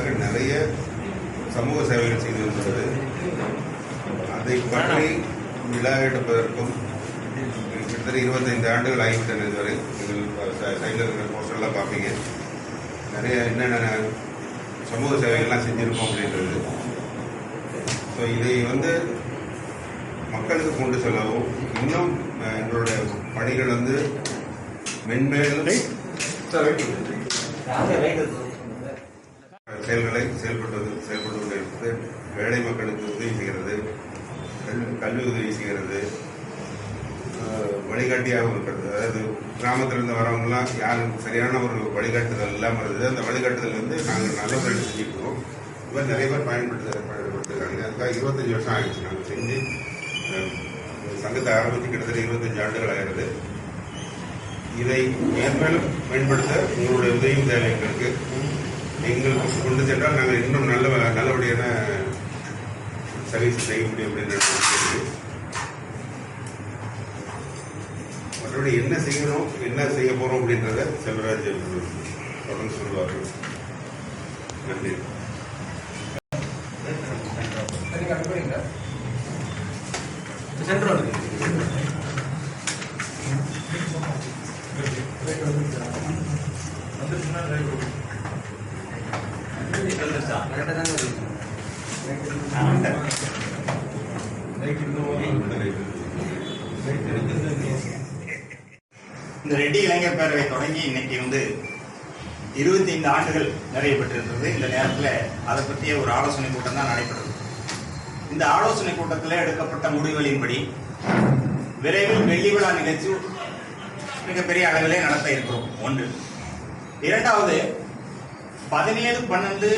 ஆண்டுகளாக நிறைய சமூக சேவைகள் செய்து வருகிறது அதை பற்றி விழா எடுப்பதற்கும் கிட்டத்தட்ட இருபத்தைந்து ஆண்டுகள் ஆகிவிட்டன இதுவரை. நீங்கள் சைடில் இருக்கிற போஸ்டர்லாம் பார்ப்பீங்க. நிறைய என்னென்ன சமூக சேவைகள்லாம் செஞ்சுருக்கோம் அப்படின்றது. ஸோ இதை வந்து மக்களுக்கு கொண்டு செல்லவும் இன்னும் எங்களுடைய பணிகள் வந்து மென்மேலும் செயல்களை செயல்பட்டு செயல்பட்டு கொண்டிருக்கிறது ஏழை மக்களுக்கு உதவி செய்கிறது கல்வி கல்வி உதவி செய்கிறது வழிகாட்டியாக இருக்கிறது. அதாவது கிராமத்திலிருந்து வரவங்கலாம் யாரும் சரியான ஒரு வழிகாட்டுதல் இல்லாமல் இருந்தது. அந்த வழிகாட்டுதல் வந்து நாங்கள் நல்ல முறையில் செஞ்சுக்கிறோம் இது மாதிரி நிறைய பேர் பயன்படுத்த பயன்படுத்துகிறாங்க. அதுக்காக இருபத்தஞ்சி வருஷம் ஆயிடுச்சு. நாங்கள் செஞ்சு சங்கத்தை ஆரம்பித்து கிட்டத்தட்ட இருபத்தஞ்சு ஆண்டுகள் ஆகிறது இதை மேன்மேலும் பயன்படுத்த உங்களுடைய உதவியும் தேவை எங்களுக்கு. எங்களுக்கு கொண்டு சென்றால் நாங்கள் இன்னும் நல்ல நல்லபடியான சர்வீஸ் செய்ய முடியும் அப்படின்னு மற்றபடி என்ன செய்யணும் என்ன செய்ய போறோம் அப்படின்றத செல்வராஜ் தொடர்ந்து சொல்லுவார்கள் நன்றி. இந்த ரெட்டி இளைஞர் பேரவை தொடங்கி இன்னைக்கு வந்து இருபத்தி ஐந்து ஆண்டுகள் நிறைய பெற்றிருந்தது இந்த நேரத்தில் அதை பற்றிய ஒரு ஆலோசனை கூட்டம் தான் நடைபெற்றது. இந்த ஆலோசனை கூட்டத்தில் எடுக்கப்பட்ட முடிவுகளின்படி விரைவில் வெள்ளி விழா நிகழ்ச்சி மிகப்பெரிய அளவிலே நடத்த இருக்கிறோம். ஒன்று. இரண்டாவது பதினேழு பன்னெண்டு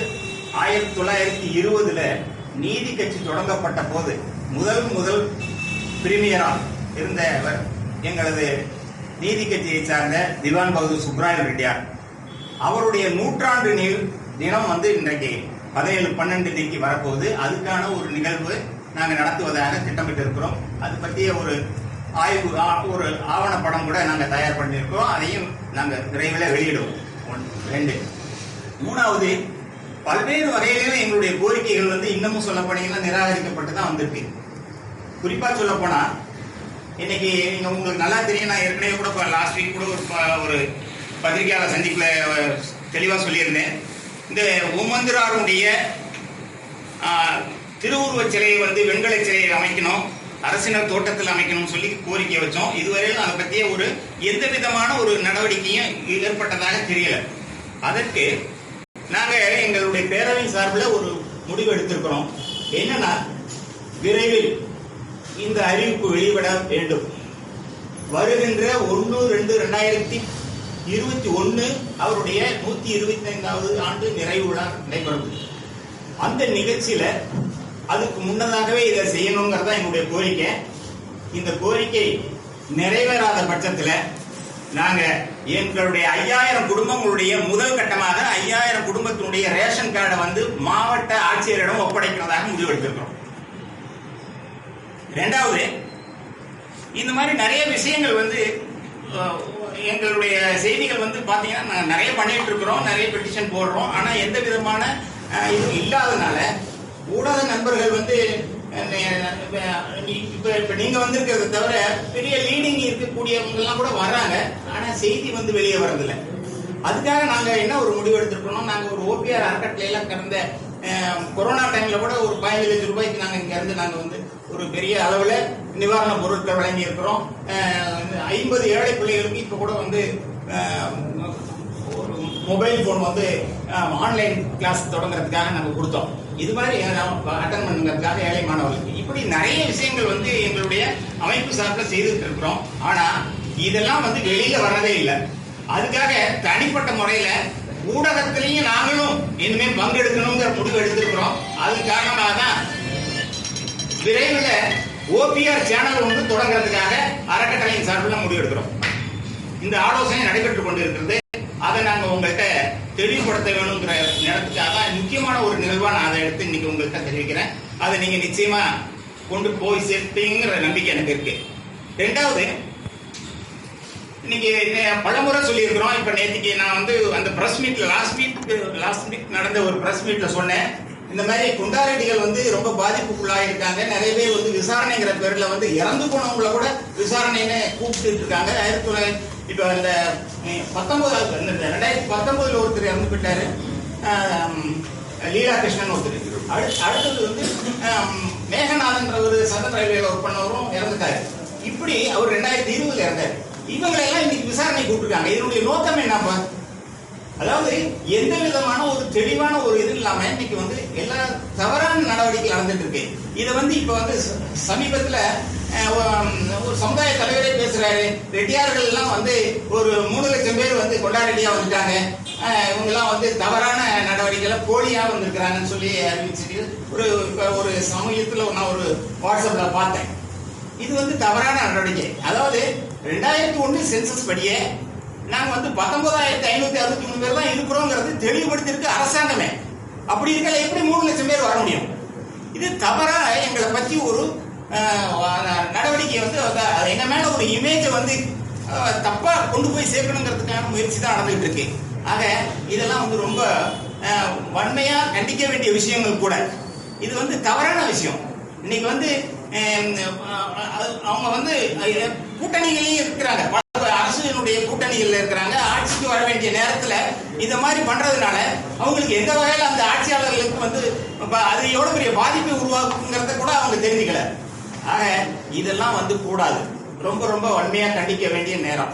ஆயிரத்தி தொள்ளாயிரத்தி இருபதுல நீதி கட்சி தொடங்கப்பட்ட போது முதல் முதல் பிரீமியராக இருந்தவர் எங்களது நீதி கட்சியை சார்ந்த திவான் பகதூர் சுப்ராயன் ரெட்டியார். அவருடைய நூற்றாண்டு நில் தினம் வந்து இன்றைக்கு பதினேழு பன்னெண்டு தேதிக்கு வரப்போகுது. அதுக்கான ஒரு நிகழ்வு நாங்கள் நடத்துவதாக திட்டமிட்டு இருக்கிறோம் அது பற்றிய ஒரு ஆய்வு ஒரு ஆவணப்படம் கூட நாங்கள் தயார் பண்ணியிருக்கிறோம் அதையும் நாங்கள் விரைவில் வெளியிடுவோம். ஒன் ரெண்டு. மூணாவது பல்வேறு வகையிலும் எங்களுடைய கோரிக்கைகள் வந்து இன்னமும் சொல்ல போனீங்கன்னா நிராகரிக்கப்பட்டு தான் வந்திருக்கு. குறிப்பாக சொல்ல போனால் இன்னைக்கு நீங்க உங்களுக்கு நல்லா தெரியும் நான் ஏற்கனவே கூட லாஸ்ட் வீக் கூட ஒரு ப- ஒரு பத்திரிகையாளர் சந்திப்புல தெளிவாக சொல்லியிருந்தேன். இந்த ஓமந்திராருடைய திருவுருவச் சிலையை வந்து வெண்கல சிலையை அமைக்கணும் அரசினர் தோட்டத்தில் அமைக்கணும்னு சொல்லி கோரிக்கை வச்சோம். இதுவரையில் அதை பற்றிய ஒரு எந்த விதமான ஒரு நடவடிக்கையும் ஏற்பட்டதாக தெரியல. அதற்கு நாங்க எங்களுடைய பேரவை சார்பில் ஒரு முடிவு எடுத்திருக்கிறோம். என்னன்னா விரைவில் இந்த அறிவிப்பு வெளிவிட வேண்டும். வருகின்ற ஒன்று ரெண்டு ரெண்டாயிரத்தி இருபத்தி ஒன்னு அவருடைய நூத்தி இருபத்தி ஐந்தாவது ஆண்டு நிறைவு விழா நடைபெறும். அந்த நிகழ்ச்சியில அதுக்கு முன்னதாகவே இதை செய்யணுங்கிறதா என்னுடைய கோரிக்கை. இந்த கோரிக்கை நிறைவேறாத பட்சத்தில் நாங்கள் எங்களுடைய ஐயாயிரம் குடும்பங்களுடைய முதல் கட்டமாக ஐயாயிரம் குடும்பத்தினுடைய ரேஷன் கார்டை வந்து மாவட்ட ஆட்சியரிடம் ஒப்படைக்கிறதாக முடிவெடுத்திருக்கிறோம். ரெண்டாவது இந்த மாதிரி நிறைய விஷயங்கள் வந்து எங்களுடைய செய்திகள் வந்து பாத்தீங்கன்னா நிறைய பண்ணிட்டு இருக்கிறோம் நிறைய பெட்டிஷன் போடுறோம். ஆனா எந்த விதமான இதுவும் இல்லாதனால ஊடக நண்பர்கள் வந்து இப்ப இப்ப நீங்க வந்திருக்கிறத தவிர பெரிய லீடிங் இருக்கக்கூடியவங்க எல்லாம் கூட வர்றாங்க. ஆனா செய்தி வந்து வெளியே வரதில்லை. அதுக்காக நாங்க என்ன ஒரு முடிவு எடுத்திருக்கோம் நாங்க ஒரு ஓபிஆர் அறக்கட்டளை எல்லாம் கடந்த கொரோனா டைம்ல கூட ஒரு பதினஞ்சு லட்சம் ரூபாய்க்கு நாங்க இங்க இருந்து நாங்க வந்து ஒரு பெரிய அளவுல நிவாரண பொருட்கள் வழங்கி இருக்கிறோம் ஐம்பது ஏழை பிள்ளைகளுக்கு இப்ப கூட வந்து ஒரு மொபைல் போன் வந்து ஆன்லைன் கிளாஸ் தொடங்குறதுக்காக நாங்க கொடுத்தோம். இது மாதிரி அட்டன் பண்ணுங்கிறதுக்காக ஏழை மாணவர்களுக்கு இப்படி நிறைய விஷயங்கள் வந்து எங்களுடைய அமைப்பு சார்பில் செய்துட்டு இருக்கிறோம் ஆனா இதெல்லாம் வந்து வெளியில வரதே இல்லை. அதுக்காக தனிப்பட்ட முறையில ஊடகத்திலையும் நாங்களும் இனிமே பங்கெடுக்கணுங்கிற முடிவு எடுத்திருக்கிறோம். அது காரணமாக தான் விரைவில் ஓபிஆர் சேனல் ஒன்று தொடங்குறதுக்காக அறக்கட்டளையின் சார்பில் முடிவு எடுக்கிறோம் இந்த ஆலோசனை நடைபெற்றுக் கொண்டிருக்கிறது. அதை நாங்க உங்கள்கிட்ட தெளிவுபடுத்த வேணுங்கிற நேரத்துக்காக முக்கியமான ஒரு நிகழ்வா நான் அதை எடுத்து இன்னைக்கு உங்கள்கிட்ட தெரிவிக்கிறேன். அதை நீங்க நிச்சயமா கொண்டு போய் சேர்ப்பீங்கிற நம்பிக்கை எனக்கு இருக்கு. ரெண்டாவது இன்னைக்கு பலமுறை சொல்லியிருக்கிறோம். இப்ப நேற்றுக்கு நான் வந்து அந்த பிரஸ் மீட்ல லாஸ்ட் வீக் லாஸ்ட் வீக் நடந்த ஒரு பிரஸ் மீட்ல சொன்னேன். இந்த மாதிரி குண்டாரெட்டிகள் வந்து ரொம்ப பாதிப்புக்குள்ளாயிருக்காங்க. நிறைய பேர் வந்து விசாரணைங்கிற பேர்ல வந்து இறந்து போனவங்கள கூட விசாரணைன்னு கூப்பிட்டு இருக்காங்க. ஆயிரத்தி தொள்ளாயிரத்தி இப்ப இந்த ம், பத்தொன்பதாவது இந்த ரெண்டாயிரத்தி பத்தொன்பதுல ஒருத்தர் இறந்து போயிட்டாரு. லீலா கிருஷ்ணன் ஒருத்தர். அடுத்தது வந்து மேகநாதன்ற ஒரு சதன் ரயில்வேல ஒர்க் பண்ணவரும் இறந்துட்டாரு. இப்படி அவர் ரெண்டாயிரத்தி இருபதுல இறந்தாரு. இவங்களெல்லாம் இன்னைக்கு விசாரணை கூப்பிட்டுருக்காங்க. இதனுடைய நோக்கம் என்னப்பா? அதாவது எந்த விதமான ஒரு தெளிவான ஒரு இது இல்லாம இன்னைக்கு வந்து எல்லா தவறான நடவடிக்கை நடந்துட்டு இருக்கு. இதை வந்து இப்ப வந்து ச- சமீபத்துல ஒரு- சமுதாய தலைவரே பேசுறாரு. ரெட்டியார்கள் எல்லாம் வந்து ஒரு மூணு லட்சம் பேர் வந்து கொண்டாரெட்டியா வந்துட்டாங்க. இவங்க எல்லாம் வந்து தவறான நடவடிக்கையில போலியா வந்திருக்கிறாங்கன்னு சொல்லி அறிவிச்சுட்டு ஒரு ஒரு சமயத்துல நான் ஒரு வாட்ஸ்அப்ல பார்த்தேன். இது வந்து தவறான நடவடிக்கை. அதாவது ரெண்டாயிரத்தி ஒண்ணு சென்சஸ் படியே நாங்க வந்து பத்தொன்பதாயிரத்தி ஐநூத்தி அறுபத்தி மூணு பேர் தான் இருக்கிறோங்கிறது தெளிவுபடுத்திருக்கு அரசாங்கமே. அப்படி இருக்கல எப்படி மூணு லட்சம் பேர் வர முடியும்? இது தவறா எங்களை பத்தி ஒரு நடவடிக்கை வந்து எங்க மேல ஒரு இமேஜ் வந்து தப்பா கொண்டு போய் சேர்க்கணுங்கிறதுக்கான முயற்சி தான் நடந்துட்டு இருக்கு. ஆக இதெல்லாம் வந்து ரொம்ப வன்மையா கண்டிக்க வேண்டிய விஷயங்கள் கூட. இது வந்து தவறான விஷயம். இன்னைக்கு வந்து அவங்க வந்து கூட்டணிகளையும் இருக்கிறாங்க. அரசினுடைய கூட்டணிகள்ல இருக்கிறாங்க. ஆட்சிக்கு வர வேண்டிய நேரத்துல இந்த மாதிரி பண்றதுனால அவங்களுக்கு எந்த வகையில அந்த ஆட்சியாளர்களுக்கு வந்து அது எவ்வளவு பெரிய பாதிப்பை உருவாக்குங்கிறத கூட அவங்க தெரிஞ்சுக்கல. ஆக இதெல்லாம் வந்து கூடாது. ரொம்ப ரொம்ப வன்மையா கண்டிக்க வேண்டிய நேரம்.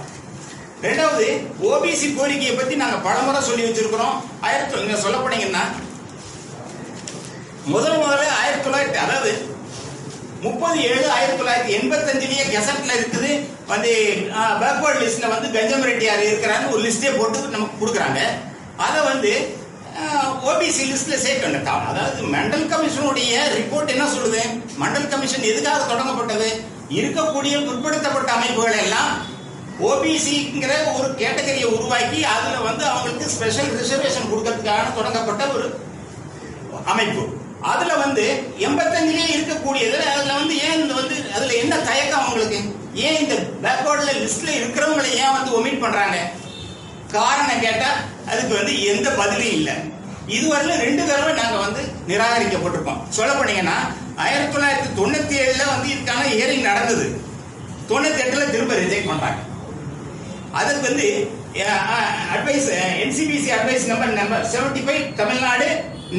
ரெண்டாவது ஓபிசி கோரிக்கையை பத்தி நாங்க பலமுறை சொல்லி வச்சிருக்கிறோம். ஆயிரத்தி சொல்ல போனீங்கன்னா முதல் முதல்ல ஆயிரத்தி தொள்ளாயிரத்தி அதாவது முப்பது ஏழு ஆயிரத்தி தொள்ளாயிரத்தி எண்பத்தஞ்சுலயே கெசட்ல இருக்குது. வந்து பேக்வர்ட் லிஸ்ட்ல வந்து கஞ்சம் ரெட்டியார் இருக்கிறான்னு ஒரு லிஸ்டே போட்டு நமக்கு கொடுக்குறாங்க. அதை வந்து ஓபிசி லிஸ்ட்ல சேர்க்கணும் அதாவது மண்டல் கமிஷனுடைய ரிப்போர்ட் என்ன சொல்லுது? மண்டல் கமிஷன் எதுக்காக தொடங்கப்பட்டது? இருக்கக்கூடிய பிற்படுத்தப்பட்ட அமைப்புகள் எல்லாம் ஓபிசிங்கிற ஒரு கேட்டகரியை உருவாக்கி அதுல வந்து அவங்களுக்கு ஸ்பெஷல் ரிசர்வேஷன் கொடுக்கறதுக்காக தொடங்கப்பட்ட ஒரு அமைப்பு. அதுல வந்து எண்பத்தஞ்சுலயே இருக்கக்கூடியது அதுல வந்து ஏன் இந்த வந்து அதுல என்ன தயக்கம் அவங்களுக்கு? ஏன் இந்த பேக்வர்ட்ல லிஸ்ட்ல இருக்கிறவங்களை ஏன் வந்து ஒமிட் பண்றாங்க? காரணம் கேட்டா அதுக்கு வந்து எந்த பதிலும் இல்லை. இதுவரையில ரெண்டு தடவை நாங்க வந்து நிராகரிக்கப்பட்டிருக்கோம். சொல்ல போனீங்கன்னா ஆயிரத்தி தொள்ளாயிரத்தி தொண்ணூத்தி ஏழுல வந்து இதுக்கான ஹியரிங் நடந்தது. தொண்ணூத்தி எட்டுல திரும்ப ரிஜெக்ட் பண்றாங்க. அதுக்கு வந்து advice NCBC advice number number seventy five Tamil Nadu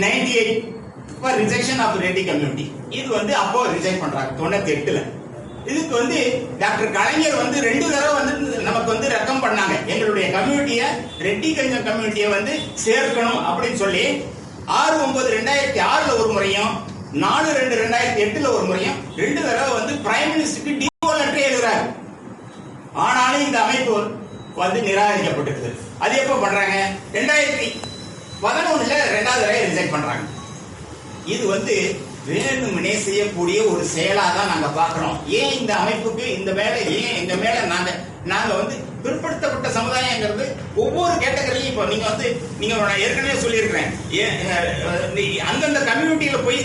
ninety eight for rejection of Reddy community இது வந்து அப்போ ரிஜெக்ட் பண்றாங்க தொண்ணூத்தி எட்டுல இதுக்கு வந்து டாக்டர் கலைஞர் வந்து ரெண்டு தடவை வந்து நமக்கு வந்து ரெக்கம் பண்ணாங்க. எங்களுடைய கம்யூனிட்டிய ரெட்டி கஞ்சம் கம்யூனிட்டியை வந்து சேர்க்கணும் அப்படின்னு சொல்லி ஆறு ஒன்பது ரெண்டாயிரத்தி ஆறுல ஒரு முறையும் நாலு ரெண்டு ரெண்டாயிரத்தி எட்டுல ஒரு முறையும் ரெண்டு தடவை வந்து பிரைம் மினிஸ்டருக்கு டிஓ லெட்டர் எழுதுறாரு. ஆனாலும் இந்த அமைப்பு வந்து நிராகரிக்கப்பட்டிருக்குது. அது எப்ப பண்றாங்க? ரெண்டாயிரத்தி பதினொன்னுல ரெண்டாவது தடவை ரிஜெக்ட் பண்றாங்க. இது வந்து வேணும்னே செய்யக்கூடிய ஒரு செயலா தான் நாங்க பாக்குறோம் ஏன் இந்த அமைப்புக்கு இந்த வேலை ஏன் இந்த மேல நாங்க நாங்க வந்து பிற்படுத்தப்பட்ட சமுதாயங்கிறது ஒவ்வொரு கேட்டகரியும் இப்போ நீங்க வந்து நீங்க நான் ஏற்கனவே சொல்லியிருக்கிறேன். ஏன், அந்தந்த கம்யூனிட்டியில போய்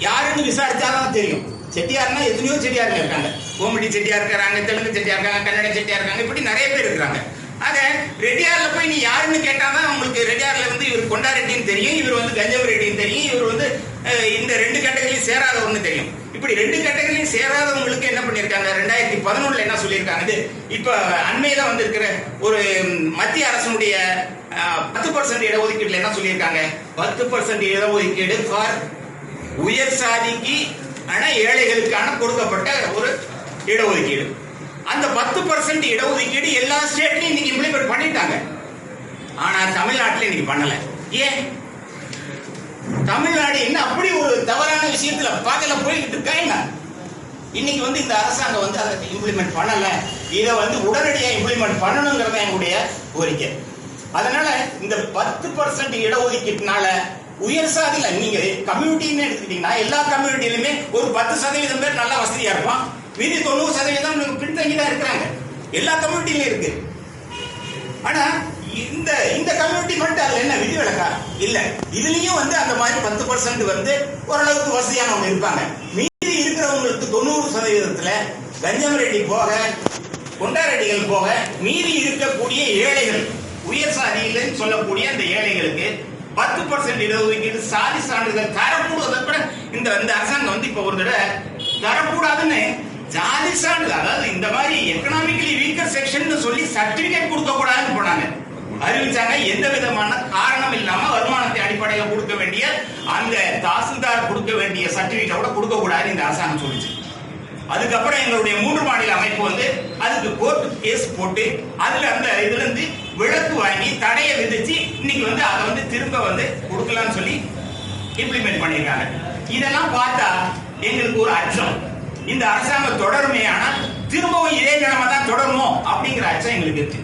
யாருன்னு விசாரிச்சாதான் தெரியும். செட்டியார்னா எத்தனையோ செட்டியாருங்க இருக்காங்க. கோமடி செட்டியார் இருக்கிறாங்க தெலுங்கு செட்டியா இருக்காங்க கன்னட செட்டியா இருக்காங்க இப்படி நிறைய பேர் இருக்கிறாங்க. ஆக ரெட்டியார்ல போய் நீ யாருன்னு கேட்டாதான் உங்களுக்கு ரெட்டியார்ல வந்து இவர் கொண்டா ரெட்டின்னு தெரியும் இவர் வந்து கஞ்சவ ரெட்டின்னு தெரியும் இவர் வந்து இந்த ரெண்டு கேட்டகரியும் சேராதவர்னு தெரியும். இப்படி ரெண்டு கேட்டகரியும் சேராதவங்களுக்கு என்ன பண்ணிருக்காங்க? ரெண்டாயிரத்தி பதினொன்னுல என்ன சொல்லியிருக்காங்க? இது இப்ப அண்மையில வந்திருக்கிற ஒரு மத்திய அரசனுடைய பத்து பர்சன்ட் இடஒதுக்கீடுல என்ன சொல்லியிருக்காங்க? பத்து பர்சன்ட் இடஒதுக்கீடு ஃபார் உயர் சாதிக்கு ஆனா ஏழைகளுக்கான கொடுக்கப்பட்ட ஒரு இடஒதுக்கீடு. அந்த பத்து பர்சன்ட் இடஒதுக்கீடு எல்லா ஸ்டேட்லயும் இன்னைக்கு இம்ப்ளிமெண்ட் பண்ணிட்டாங்க. ஆனா தமிழ்நாட்டில் இன்னைக்கு பண்ணல. ஏன்? தமிழ்நாடு என்ன அப்படி ஒரு தவறான விஷயத்துல பாதையில போய்கிட்டு இருக்கா என்ன? இன்னைக்கு வந்து இந்த அரசாங்கம் வந்து அதை இம்ப்ளிமெண்ட் பண்ணல. இதை வந்து உடனடியாக இம்ப்ளிமெண்ட் பண்ணணுங்கிறத எங்களுடைய கோரிக்கை. அதனால இந்த பத்து பர்சன்ட் இடஒதுக்கீட்டுனால உயர் சாதியில நீங்க கம்யூனிட்டின்னு எடுத்துக்கிட்டீங்கன்னா எல்லா கம்யூனிட்டிலுமே ஒரு பத்து சதவீதம் பேர் நல்லா வசதியா இருப்பான். மீதி தொண்ணூறு சதவீதம் பின்தங்கி தான் இருக்கிறாங்க. எல்லா கம்யூனிட்டிலும் இருக்கு. ஆனா இந்த இந்த கம்யூனிட்டி மட்டும் அதுல என்ன விதி விளக்கா? இல்ல. இதுலயும் வந்து அந்த மாதிரி பத்து பர்சன்ட் வந்து ஓரளவுக்கு வசதியானவங்க இருப்பாங்க. மீதி இருக்கிறவங்களுக்கு தொண்ணூறு சதவீதத்துல கஞ்சம் ரெட்டி போக கொண்டாரெட்டிகள் போக மீதி இருக்கக்கூடிய ஏழைகள் உயர் சாதியிலன்னு சொல்லக்கூடிய அந்த ஏழைகளுக்கு பத்து பர்சன்ட் இடஒதுக்கீடு சாதி சான்றிதழ் தரக்கூடாத கூட இந்த இந்த அரசாங்கம் வந்து இப்ப ஒரு தடவை தரக்கூடாதுன்னு ஜாதி சான்றிதழ் அதாவது இந்த மாதிரி எக்கனாமிக்கலி வீக்கர் செக்ஷன் சொல்லி சர்டிபிகேட் கொடுக்க கூடாதுன்னு போனாங்க. அறிவிச்சாங்க எந்த விதமான காரணம் இல்லாம வருமானத்தை அடிப்படையில் கொடுக்க வேண்டிய அந்த தாசில்தார் கொடுக்க வேண்டிய சர்டிபிகேட் கூட கொடுக்க கூடாது இந்த அரசாங்கம் சொல்லிச்சு. அதுக்கப்புறம் எங்களுடைய மூன்று மாநில அமைப்பு வந்து அதுக்கு கோர்ட் கேஸ் போட்டு அதுல அந்த இதுல இருந்து விளக்கு வாங்கி தடையை விதிச்சு இன்னைக்கு வந்து அதை வந்து திரும்ப வந்து கொடுக்கலாம்னு சொல்லி இம்ப்ளிமெண்ட் பண்ணிருக்காங்க இதெல்லாம் பார்த்தா எங்களுக்கு ஒரு அச்சம். இந்த அரசாங்கம் தொடருமே ஆனா திரும்பவும் இதே நிலைமை தான் தொடருமோ அப்படிங்கிற அச்சம் எங்களுக்கு இருக்கு.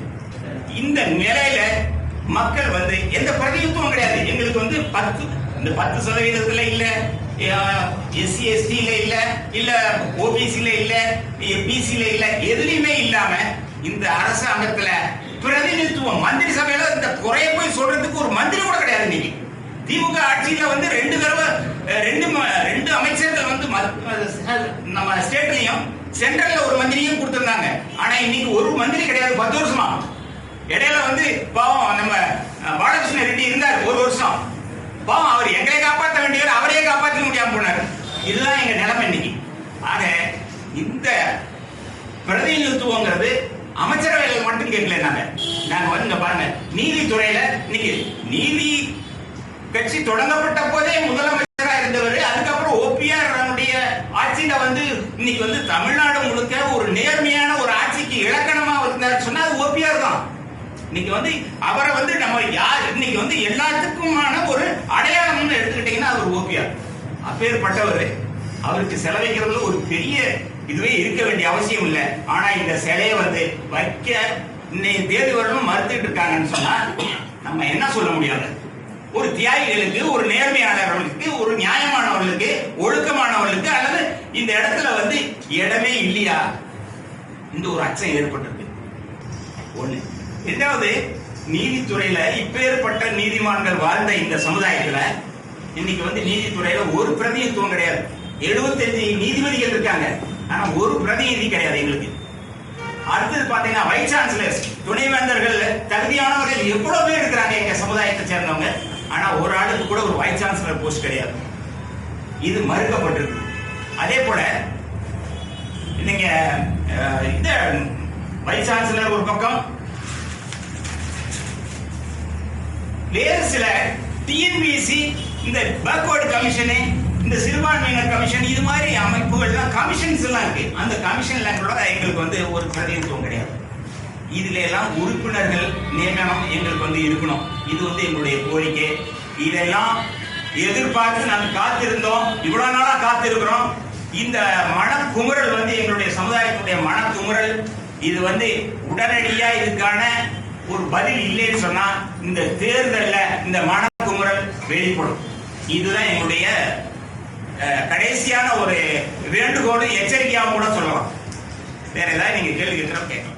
இந்த நிலையில மக்கள் வந்து எந்த பிரதிநிதித்துவம் கிடையாது. எங்களுக்கு வந்து பத்து இந்த பத்து சதவீதத்துல இல்ல. எஸ்சி எஸ்டில இல்ல இல்ல ஓபிசில இல்ல பிசில இல்ல எதுலயுமே இல்லாம இந்த அரசாங்கத்துல பிரதிநிதித்துவம் மந்திரி சபையில இந்த குறைய போய் சொல்றதுக்கு ஒரு மந்திரி கூட கிடையாது நீங்க திமுக ஆட்சியில வந்து ரெண்டு தடவை ரெண்டு ம- ரெண்டு அமைச்சர்கள் வந்து மத்- நம்ம ஸ்டேட்லயும் சென்ட்ரல்ல ஒரு மந்திரியும் கொடுத்திருந்தாங்க. ஆனா இன்னைக்கு ஒரு மந்திரி கிடையாது பத்து வருஷமா. இடையில வந்து பாவம் நம்ம பாலகிருஷ்ண ரெட்டி இருந்தார் ஒரு வருஷம். பாவம் அவர் எங்களை காப்பாற்ற வேண்டியவர் அவரையே காப்பாற்ற முடியாம போனார். இதுதான் எங்க நிலைமை இன்னைக்கு. ஆக இந்த பிரதிநிதித்துவங்கிறது அமைச்சரவைகள் மட்டும் கேட்கல நாங்க. நாங்க வந்து இங்க பாருங்க நீதித்துறையில இன்னைக்கு நீதி கட்சி தொடங்கப்பட்ட போதே முதலமைச்சர் இருந்தவர் அதுக்கப்புறம் ஓபிஆர் ஆட்சியில வந்து இன்னைக்கு வந்து தமிழ்நாடு முழுக்க ஒரு நேர்மையான ஒரு ஆட்சிக்கு இலக்கணமா இருந்தார் சொன்னா அது ஓபிஆர் தான் இன்னைக்கு வந்து அவரை வந்து நம்ம யார்? இன்னைக்கு வந்து எல்லாத்துக்குமான ஒரு அடையாளம்னு எடுத்துக்கிட்டீங்கன்னா அவர் ஓபிஆர் அப்பேற்பட்டவர். அவருக்கு செலவைக்கிறதுல ஒரு பெரிய இதுவே இருக்க வேண்டிய அவசியம் இல்லை. ஆனா இந்த சிலையை வந்து வைக்க இன்னைக்கு தேதி வரணும் மறுத்துட்டு இருக்காங்கன்னு சொன்னா நம்ம என்ன சொல்ல முடியாது? ஒரு தியாகிகளுக்கு ஒரு நேர்மையாளர்களுக்கு ஒரு நியாயமானவர்களுக்கு ஒழுக்கமானவர்களுக்கு அல்லது இந்த இடத்துல வந்து இடமே இல்லையா? இந்த ஒரு அச்சம் ஏற்பட்டிருக்கு. ஒண்ணு இரண்டாவது நீதித்துறையில இப்பேற்பட்ட நீதிமான்கள் வாழ்ந்த இந்த சமுதாயத்துல இன்னைக்கு வந்து நீதித்துறையில ஒரு பிரதிநிதித்துவம் கிடையாது. 75 நீதிபதிகள் இருக்காங்க. ஆனா ஒரு பிரதிநிதி கிடையாது எங்களுக்கு. அடுத்தது பாத்தீங்கன்னா வைஸ் சான்சலர்ஸ். துணைவேந்தர்கள் தகுதியானவர்கள் எவ்வளவு பேர் இருக்கிறாங்க எங்க சமுதாயத்தை சேர்ந்தவங்க. ஆனா ஒரு ஆளுக்கு கூட ஒரு வைஸ் சான்சலர் போஸ்ட் கிடையாது. இது மறுக்கப்பட்டிருக்கு. அதே போல நீங்க இந்த வைஸ் சான்சலர் ஒரு பக்கம் வேறு சில டிஎன்பிஎஸ்சி இந்த பேக்வர்டு கமிஷனு இந்த சிறுபான்மையினர் கமிஷன் இது மாதிரி அமைப்புகள்லாம் கமிஷன்ஸ் எல்லாம் இருக்கு. அந்த கமிஷன்ல கூட எங்களுக்கு வந்து ஒரு பிரதிநிதித்துவம் கிடையாது. இதுல எல்லாம் உறுப்பினர்கள் நியமனம் எங்களுக்கு வந்து இருக்கணும். இது வந்து எங்களுடைய கோரிக்கை. இதெல்லாம் எதிர்பார்த்து நாங்கள் காத்திருந்தோம். இவ்வளவு நாளா காத்திருக்கிறோம். இந்த மனக்குமுறல் வந்து எங்களுடைய சமுதாயத்துடைய மனக்குமுறல் இது வந்து உடனடியா இதுக்கான ஒரு பதில் இல்லைன்னு சொன்னா இந்த தேர்தல்ல இந்த மனக்குமுறல் வெளிப்படும். இதுதான் எங்களுடைய கடைசியான ஒரு வேண்டுகோடு எச்சரிக்கையாக கூட சொல்லலாம். வேற ஏதாவது நீங்க கேள்வி கேட்கிறோம் கேட்கலாம்.